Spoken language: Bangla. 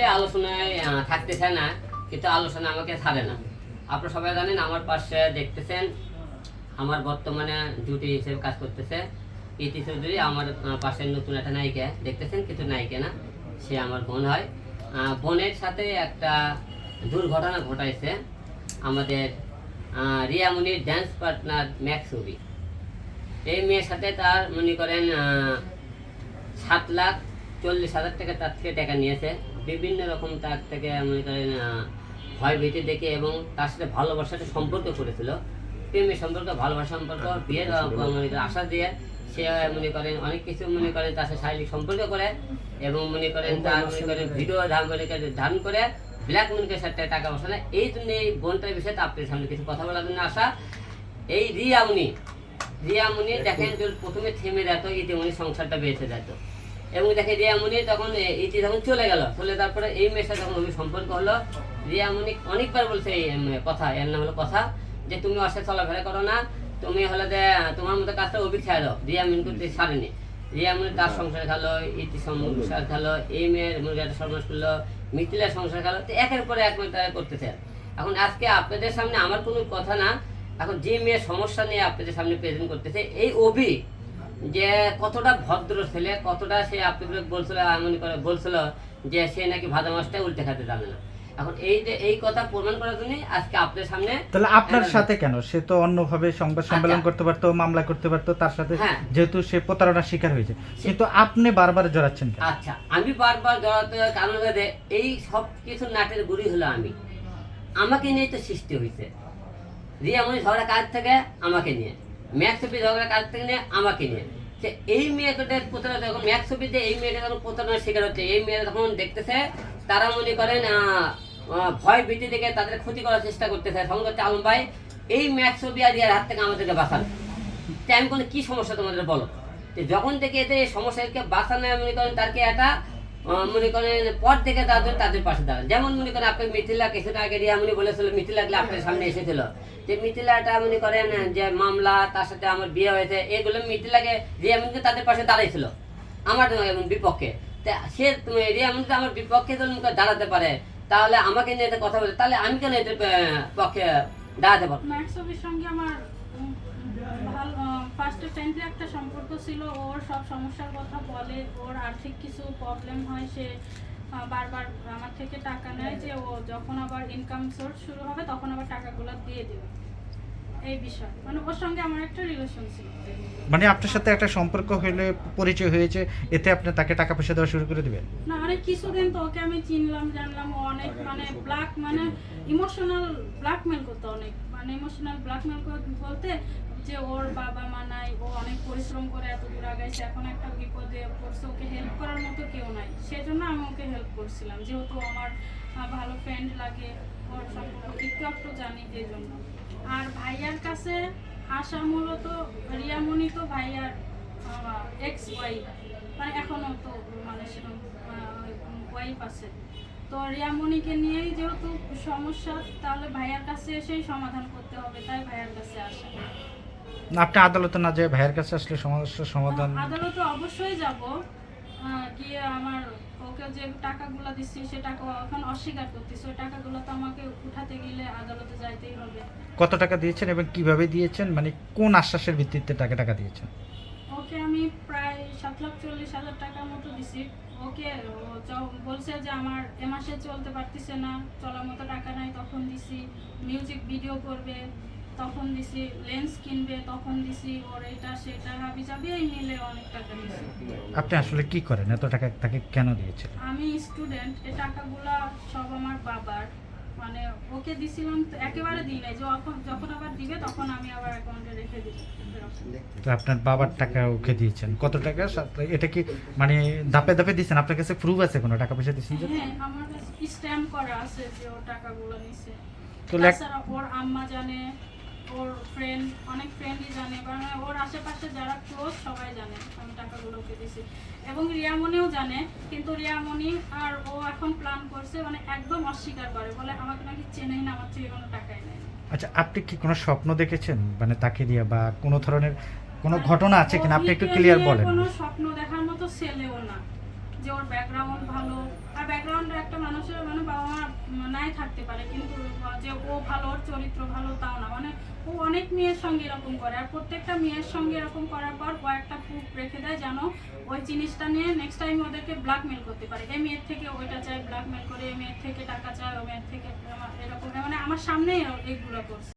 বলে আলোচনায় থাকতে চায় না কিন্তু আলোচনা আমাকে ছাড়ে না। আপনারা সবাই জানেন আমার পাশে দেখতেছেন আমার বর্তমানে ডিউটি হিসেবে কাজ করতেছে। ইতি চৌধুরী আমার পাশের নতুন একটা নায়িকা দেখতেছেন? কিন্তু নায়িকা না সে আমার বোন হয়। বোনের সাথে একটা দুর্ঘটনা ঘটাইছে আমাদের আহ, রিয়ামণির ড্যান্স পার্টনার ম্যাক্সুবি এই মেয়ের সাথে তার মনে করেন সাত লাখ চল্লিশ হাজার টাকা তার থেকে টাকা নিয়েছে। বিভিন্ন রকম তার থেকে মনে করেন ভয় ভীতি দেখে এবং তার সাথে ভালোবাসার সম্পর্ক করেছিল। প্রেমের সম্পর্ক ভালোবাসা সম্পর্ক বিয়ের মনে করেন আশা দিয়ে সে মনে করেন অনেক কিছু মনে করেন তার সাথে শারীরিক সম্পর্ক করে এবং মনে করেন তার মনে করেন ভিডিও ধারণ করে ধারণ করে ব্ল্যাক মনিকের সাথে টাকা পয়সা নেয় এই জন্য এই বোনটার বিষয়ে আপনার সামনে কিছু কথা বলার জন্য আসা। এই রিয়ামনি রিয়ামনি দেখেন। যে প্রথমে থেমে যেত ইতিমনি সংসারটা বেঁচে যেত। এবং দেখে রিয়ামনি তখন ইতি তখন চলে গেল। চলে তারপরে এই মেয়ের যখন অভি সম্পর্ক হলো। রিয়ামনি অনেকবার বলছে এই কথা এর নাম হলো কথা যে তুমি অসে চলাফেরা করো না তুমি হলে যে তোমার মতো কাজটা অভি ছেড়ে দাও। রিয়ামিন করতে ছাড়েনি। রিয়ামনি তার সংসার খালো ইতি সংসার খালো এই মেয়ের মুরগাটা সর্বনাশ করল মিথিলার সংসার খালো তো একের পরে এক মিনিট তারা করতেছে। এখন আজকে আপনাদের সামনে আমার কোনো কথা না এখন যে মেয়ের সমস্যা নিয়ে আপনাদের সামনে প্রেজেন্ট করতেছে এই অভি যে কতটা ভদ্র ছেলে কতটা সে আপনাদের বলছিল মনে করে বলছিল যে সে নাকি ভাজা মাছটা উল্টে খেতে জানে না। এখন এই যে এই কথা প্রমাণ করার জন্য আজকে আপনার সামনে তাহলে আপনার সাথে কেন? সে তো অন্যভাবে সংবাদ সম্মেলন আচ্ছা। করতে পারতো মামলা করতে পারতো তার সাথে হ্যাঁ। যেহেতু সে প্রতারণার শিকার হয়েছে। কিন্তু আপনি বারবার জড়াচ্ছেন কেন? আচ্ছা আমি বারবার জড়াতে কারণ এই সব কিছু নাটের গুড়ি হলো আমি। আমাকে নিয়ে তো সৃষ্টি হয়েছে। রিয়া মনে ঝগড়া কাজ থেকে? আমাকে নিয়ে। ম্যাক্স অফিস ঝগড়া কাজ থেকে নিয়ে আমাকে নিয়ে। সে এই মেয়েটার প্রতারণা যখন ম্যাক্স অফিসে এই মেয়েটা যখন প্রতারণার শিকার হচ্ছে। এই মেয়েটা যখন দেখতেছে, তারা মনে করেন ভয় ভীতি দেখে তাদের ক্ষতি করার চেষ্টা করতেছে। সঙ্গে হচ্ছে আলম ভাই, এই ম্যাক্স আর ইয়ার হাত থেকে আমাদেরকে বাঁচান। আমি কোনো কি সমস্যা তোমাদের বলো? যখন থেকে এই সমস্যাকে বাঁচানো মনে করেন তারকে একটা মনে করেন পথ দেখে তাদের তাদের পাশে দাঁড়ান। যেমন মনে করেন আপনি মিথিলা কিছুদিন আগে রিয়ামনি বলেছিল মিথিলাকে আপনার সামনে এসেছিল। যে মিথিলাটা মনে করেন যে মামলা, তার সাথে আমার বিয়ে হয়েছে, এগুলো মিথিলাকে রিয়ামনিকে তাদের পাশে দাঁড়াইছিল। আমার এমন বিপক্ষে। তা সে তুমি রিয়ামনি তো আমার বিপক্ষে যদি মনে দাঁড়াতে পারে, তাহলে আমাকে নিয়ে কথা বলে, তাহলে আমি কেন এদের পক্ষে দাঁড়াতে পারব? সঙ্গে আমার ফার্স্টে ফ্রেন্ডলি একটা সম্পর্ক ছিল ওর সব সমস্যার কথা বলে ওর আর্থিক কিছু প্রবলেম হয় সে বারবার আমার থেকে টাকা নেয় যে ও যখন আবার ইনকাম সোর্স শুরু হবে তখন আবার টাকাগুলো দিয়ে দেবে। এই বিষয়। মানে ওর সঙ্গে আমার একটা রিলেশন ছিল। মানে আপনার সাথে একটা সম্পর্ক হলে পরিচয় হয়েছে এতে আপনি তাকে টাকা পয়সা দেওয়া শুরু করে দিবেন? না মানে কিছুদিন তো ওকে আমি চিনলাম জানলাম ও অনেক মানে ব্ল্যাক মানে ইমোশনাল ব্ল্যাকমেল করতো অনেক। মানে ইমোশনাল ব্ল্যাকমেল বলতে যে ওর বাবা মা নাই, ও অনেক পরিশ্রম করে এত দূর আগাইছে, এখন একটা বিপদে পড়ছে, ওকে হেল্প করার মতো কেউ নাই। সেজন্য আমি ওকে হেল্প করছিলাম, যেহেতু আমার ভালো ফ্রেন্ড লাগে, ওর সম্পর্কে একটু একটু জানি যে জন্য। আর ভাইয়ার কাছে আসা মূলত রিয়ামণি তো ভাইয়ার এক্স ওয়াইফ মানে এখনও তো মানে সেরকম ওয়াইফ আছে। তো রিয়ামণিকে নিয়েই যেহেতু সমস্যা, তাহলে ভাইয়ার কাছে এসেই সমাধান করতে হবে, তাই ভাইয়ার কাছে আসা। আপনি আদালতে না যায় ভাইয়ের কাছে আসলে সমস্যার সমাধান আদালতে অবশ্যই যাব। গিয়ে আমার ওকে যে টাকাগুলো দিচ্ছি সে টাকা এখন অস্বীকার করতেছে। ওই টাকাগুলো তো আমাকে উঠাতে গেলে আদালতে যাইতেই হবে। কত টাকা দিয়েছেন এবং কীভাবে দিয়েছেন? মানে কোন আশ্বাসের ভিত্তিতে টাকা টাকা দিয়েছেন? ওকে আমি প্রায় সাত লাখ চল্লিশ হাজার টাকার মতো দিছি। ওকে বলছে যে আমার এ মাসে চলতে পারতেছে না চলার মতো টাকা নাই তখন দিছি। মিউজিক ভিডিও করবে। তখন দিছি লেন্স কিনবে তখন দিছি ওর এটা সেটা হাবি যাবে এই মিলে অনেক টাকা দিছি। আপনি আসলে কি করেন? এত টাকা তাকে কেন দিয়েছেন আমি স্টুডেন্ট এই টাকাগুলা সব আমার বাবার মানে ওকে দিছিলাম তো একেবারে দিই নাই যখন যখন আবার দিবে তখন আমি আবার অ্যাকাউন্টে রেখে দিব তো আপনার বাবার টাকা ওকে দিয়েছেন। কত টাকা? এটা কি মানে ধাপে ধাপে দিয়েছেন আপনার কাছে প্রুফ আছে কোনো? টাকা পয়সা দিয়েছেন হ্যাঁ আমার কাছে স্ট্যাম্প করা আছে যে ও টাকাগুলো নিছে। তো ওর আম্মা জানে ওর ফ্রেন্ড অনেক ফ্রেন্ডই জানে কারণ ওর আশেপাশে যারা ক্লোজ সবাই জানে আমি টাকাগুলো ওকে দিছি। এবং রিয়ামনিও জানে কিন্তু রিয়ামনি আর ও এখন প্ল্যান করছে মানে একদম অস্বীকার করে বলে আমাকে নাকি চেনেই না আমার থেকে কোনো টাকাই নেয় আচ্ছা আপনি কি কোনো স্বপ্ন দেখেছেন? মানে তাকে দিয়ে বা কোনো ধরনের কোনো ঘটনা আছে কিনা? আপনি একটু ক্লিয়ার বলেন। কোনো স্বপ্ন দেখার মতো ছেলেও না যে ওর ব্যাকগ্রাউন্ড ভালো। আর ব্যাকগ্রাউন্ডে একটা মানুষ মানুষের মানে বাবা মা নাই থাকতে পারে, কিন্তু যে ও ভালো, ওর চরিত্র ভালো, তাও না। মানে ও অনেক মেয়ের সঙ্গে এরকম করে, আর প্রত্যেকটা মেয়ের সঙ্গে এরকম করার পর ও একটা প্রুফ রেখে দেয় যেন ওই জিনিসটা নিয়ে নেক্সট টাইম ওদেরকে ব্ল্যাকমেল করতে পারে। এই মেয়ের থেকে ওইটা চায় ব্ল্যাকমেল করে এই মেয়ের থেকে টাকা চায়, ও মেয়ের থেকে এরকম। মানে আমার সামনেই এগুলো করছে।